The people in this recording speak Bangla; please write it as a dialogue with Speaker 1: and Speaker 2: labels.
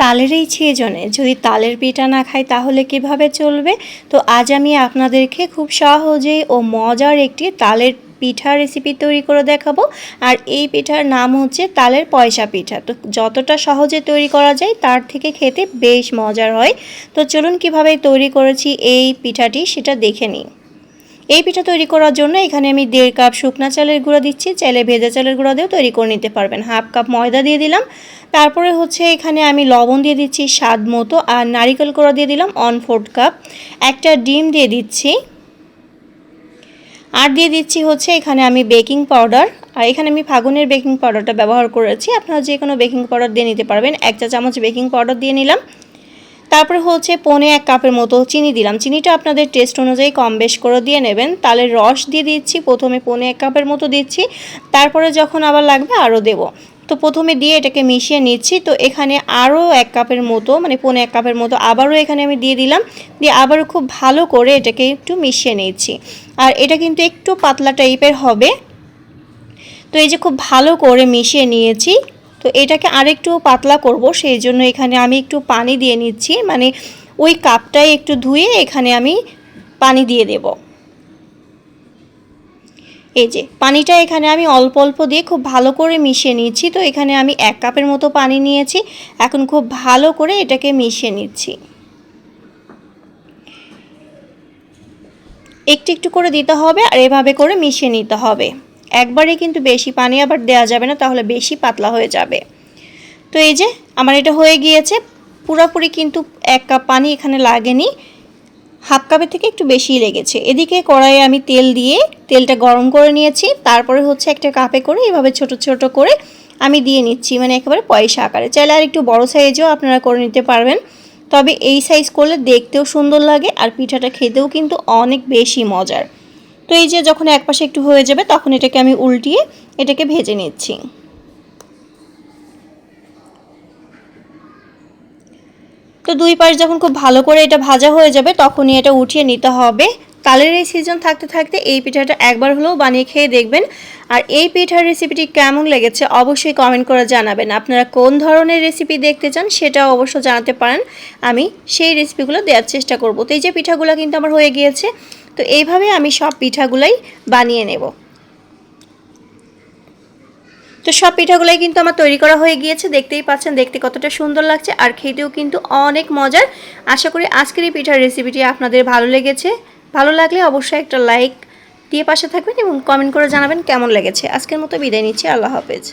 Speaker 1: তালের এই ছিজনে যদি তালের পিঠা না খাই তাহলে কীভাবে চলবে? তো আজ আমি আপনাদেরকে খুব সহজেই ও মজার একটি তালের পিঠা রেসিপি তৈরি করে দেখাবো। আর এই পিঠার নাম হচ্ছে তালের পয়সা পিঠা। তো যতটা সহজে তৈরি করা যায় তার থেকে খেতে বেশ মজার হয়। তো চলুন কীভাবে তৈরি করেছি এই পিঠাটি সেটা দেখে নিই। এই পিঠা তৈরি করার জন্য এখানে আমি দেড় কাপ শুকনা চালের গুঁড়া দিচ্ছি। চাইলে ভেজা চালের গুঁড়া দিয়েও তৈরি করে নিতে পারবেন। হাফ কাপ ময়দা দিয়ে দিলাম। তারপরে হচ্ছে এখানে আমি লবণ দিয়ে দিচ্ছি স্বাদ মতো। আর নারিকেল গুঁড়া দিয়ে দিলাম অন ফোর্থ কাপ একটা ডিম দিয়ে দিচ্ছি। আর দিয়ে দিচ্ছি হচ্ছে এখানে আমি বেকিং পাউডার আর এখানে আমি ফাগুনের বেকিং পাউডারটা ব্যবহার করেছি। আপনারা যে কোনো বেকিং পাউডার দিয়ে নিতে পারবেন। এক চা চামচ বেকিং পাউডার দিয়ে নিলাম। তারপরে হচ্ছে পনে এক কাপের মতো চিনি দিলাম। চিনিটা আপনাদের টেস্ট অনুযায়ী কম বেশ করে দিয়ে নেবেন। তাহলে রস দিয়ে দিচ্ছি, প্রথমে পনে এক কাপের মতো দিচ্ছি, তারপরে যখন আবার লাগবে আরও দেবো। তো প্রথমে দিয়ে এটাকে মিশিয়ে নিচ্ছি। তো এখানে আরও এক কাপের মতো মানে পনে এক কাপের মতো আবারও এখানে আমি দিয়ে দিলাম। দিয়ে আবারও খুব ভালো করে এটাকে একটু মিশিয়ে নিচ্ছি। আর এটা কিন্তু একটু পাতলা টাইপের হবে। তো এই যে খুব ভালো করে মিশিয়ে নিয়েছি। তো এটাকে আরেকটু পাতলা করব, সেই জন্য এখানে আমি একটু পানি দিয়ে নিচ্ছি। মানে ওই কাপটাই একটু ধুয়ে এখানে আমি পানি দিয়ে দেব। এই যে, পানিটা এখানে আমি অল্প অল্প দিয়ে খুব ভালো করে মিশিয়ে নিচ্ছি। তো এখানে আমি এক কাপের মতো পানি নিয়েছি। এখন খুব ভালো করে এটাকে মিশিয়ে নিচ্ছি। একটু একটু করে দিতে হবে আর এভাবে করে মিশিয়ে নিতে হবে। একবারে কিন্তু বেশি পানি আবার দেওয়া যাবে না, তাহলে বেশি পাতলা হয়ে যাবে। তো এই যে, আমার এটা হয়ে গিয়েছে, পুরোপুরি কিন্তু এক কাপ পানি এখানে লাগেনি, হাফ কাপের থেকে একটু বেশিই লেগেছে। এদিকে কড়াইয়ে আমি তেল দিয়ে তেলটা গরম করে নিয়েছি, তারপরে হচ্ছে একটা কাপে করে এভাবে ছোট ছোট করে আমি দিয়ে নিচ্ছি মানে একেবারে পয়সা আকারে। চাইলে আর একটু বড় সাইজেও আপনারা করে নিতে পারবেন, তবে এই সাইজ করলে দেখতেও সুন্দর লাগে, আর পিঠাটা খেতেও কিন্তু অনেক বেশি মজার। তো এই যে যখন এক পাশে একটু হয়ে যাবে, তখন এটাকে আমি উল্টিয়ে এটাকে ভেজে নিচ্ছি। তো দুই পাশ যখন খুব ভালো করে এটা ভাজা হয়ে যাবে, তখনই এটা উঠিয়ে নিতে হবে। তালের এই সিজন থাকতে থাকতে এই পিঠাটা একবার হলেও বানিয়ে খেয়ে দেখবেন। আর এই পিঠার রেসিপিটি কেমন লেগেছে অবশ্যই কমেন্ট করে জানাবেন। আপনারা কোন ধরনের রেসিপি দেখতে চান সেটাও অবশ্য জানাতে পারেন। আমি সেই রেসিপিগুলো দেওয়ার চেষ্টা করব। তো এই যে পিঠাগুলো কিন্তু আমার হয়ে গিয়েছে তো এইভাবে আমি সব পিঠাগুলাই বানিয়ে নেব। তো সব পিঠাগুলাই কিন্তু আমার তৈরি করা হয়ে গিয়েছে, দেখতেই পাচ্ছেন, দেখতে কতটা সুন্দর লাগছে আর খেতেও কিন্তু অনেক মজার। আশা করি আজকের এই পিঠার রেসিপিটি আপনাদের ভালো লেগেছে। ভালো লাগলে অবশ্যই একটা লাইক দিয়ে পাশে থাকবেন এবং কমেন্ট করে জানাবেন কেমন লেগেছে। আজকের মতো বিদায় নিচ্ছি, আল্লাহ হাফেজ।